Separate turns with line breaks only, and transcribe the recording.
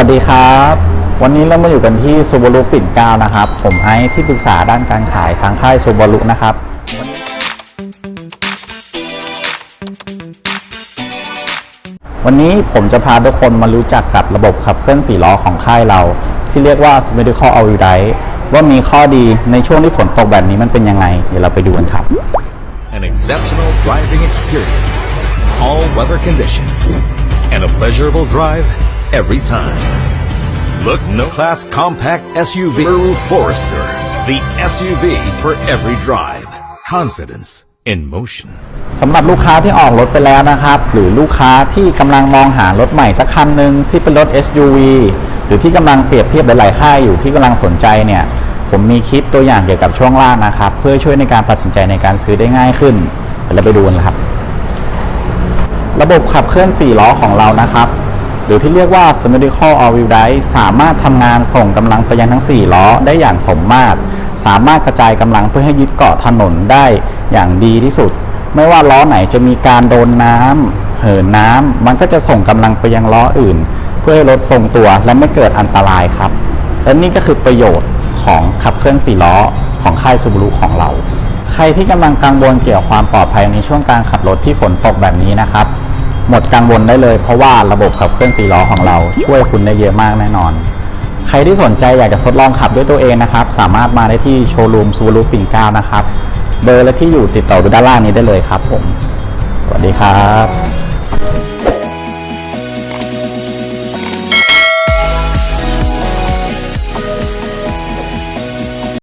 วัสดีครับ วันนี้เรามาอยู่กันที่ซูบารุปิ่นเกล้านะครับ ผมไอซ์ที่ปรึกษาด้านการขายทางค่ายซูบารุนะครับ วันนี้ผมจะพาทุกคนมารู้จักกับระบบขับเคลื่อนสี่ล้อของค่ายเรา ที่เรียกว่า Medical a l l r i d e ว่ามีข้อดีในช่วงที่ฝนตกแบบนี้มันเป็นยังไง เดี๋ยวเราไปดูกันครับ
An exceptional driving experience, all weather conditions, and a pleasurable drive every time. Look no class compact SUV Subaru Forester, the SUV for every drive. Confidence in motion.
สำหรับลูกค้าที่ออกรถไปแล้วนะครับ หรือลูกค้าที่กำลังมองหารถใหม่สักคันหนึ่งที่เป็นรถ SUV หรือที่กำลังเปรียบเทียบหลายๆค่ายอยู่ที่กำลังสนใจเนี่ย ผมมีคลิปตัวอย่างเกี่ยวกับช่วงล่างนะครับ เพื่อช่วยในการตัดสินใจในการซื้อได้ง่ายขึ้นเดี๋ยวเราไปดูกันครับ ระบบขับเคลื่อน 4 ล้อของเรานะครับ หรือที่เรียกว่า symmetrical all wheel drive สามารถทำงานส่งกำลังไปยังทั้ง 4 ล้อได้อย่างสมมาตร สามารถกระจายกำลังเพื่อให้ยึดเกาะถนนได้อย่างดีที่สุด ไม่ว่าล้อไหนจะมีการโดนน้ำเหินน้ำมันก็จะส่งกำลังไปยังล้ออื่น เพื่อให้รถทรงตัวและไม่เกิดอันตรายครับ และนี่ก็คือประโยชน์ของขับเคลื่อน4ล้อของค่ายซูบารุของเรา ใครที่กำลังกังวลเกี่ยวกับความปลอดภัยในช่วงการขับรถที่ฝนตกแบบนี้นะครับ หมดกังวลได้เลย เพราะว่าระบบขับเคลื่อนสี่ล้อของเราช่วยคุณได้เยอะมากแน่นอน ใครที่สนใจอยากจะทดลองขับด้วยตัวเองนะครับ สามารถมาได้ที่โชว์รูมซูรุปิ่นเก้านะครับ เบอร์และที่อยู่ติดต่อดูด้านล่างนี้ได้เลยครับผม สวัสดีครับ